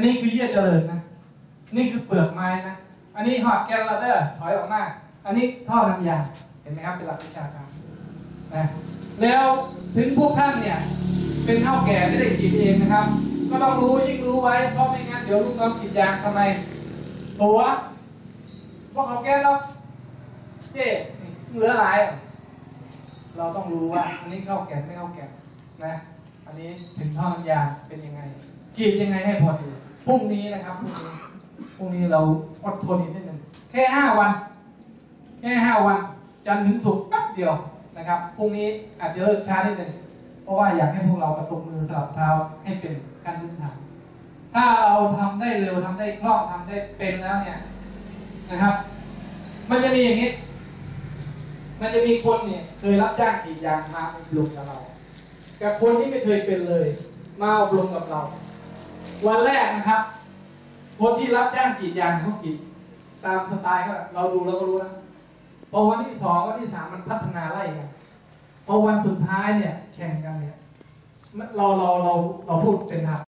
นนี้คือเยื่อเจริญนะ นี่คือเปลือกไม้นะ อันนี้หอดแกนละเดอร์ถอยออกมา อันนี้ท่อน้ำยา เห็นไหมครับเป็นหลักวิชาการนะแล้วถึงพวกท่านเนี่ย เป็นเท่าแก่ไม่ได้กรีดเองนะครับ ก็ต้องรู้ยิ่งรู้ไว้ เพราะไม่งั้นเดี๋ยวลูกน้องกรีดยางทำไม ตัวพวกเขาแก้แล้วเจ๊เหลือหลายเราต้องรู้ว่า อันนี้เข้าแก่ไม่เข้าแก่นะ อันนี้ถึงท่อน้ำยาเป็นยังไงกีดยังไงให้พอดี พรุ่งนี้นะครับพรุ่งนี้พรุ่งนี้เราอดทนอีกนิดนึงแค่ห้าวัน แค่ห้าวัน จันทร์ถึงศุกร์แป๊บเดียวนะครับพรุ่งนี้อาจจะเลิกช้านิดนึงเพราะว่าอยากให้พวกเรากระตุกมือสลับเท้าให้เป็นขั้นพื้นฐานถ้าเราทำได้เร็วทำได้คล่องทำได้เป็นแล้วเนี่ยนะครับ มันจะมีอย่างนี้ มันจะมีคนเนี่ยเคยรับจ้างกรีดยางมาอบรมกับเรา กับคนที่ไม่เคยเป็นเลย มาอบรมกับเรา วันแรกนะครับ คนที่รับจ้างกรีดยางเขากรีดตามสไตล์เขาเราดูแล้วก็รู้นะพอวันที่สองวันที่สามมันพัฒนาไล่กันพอวันสุดท้ายเนี่ยแข่งกันเนี่ยเราเราเราเราพูดเป็นทาง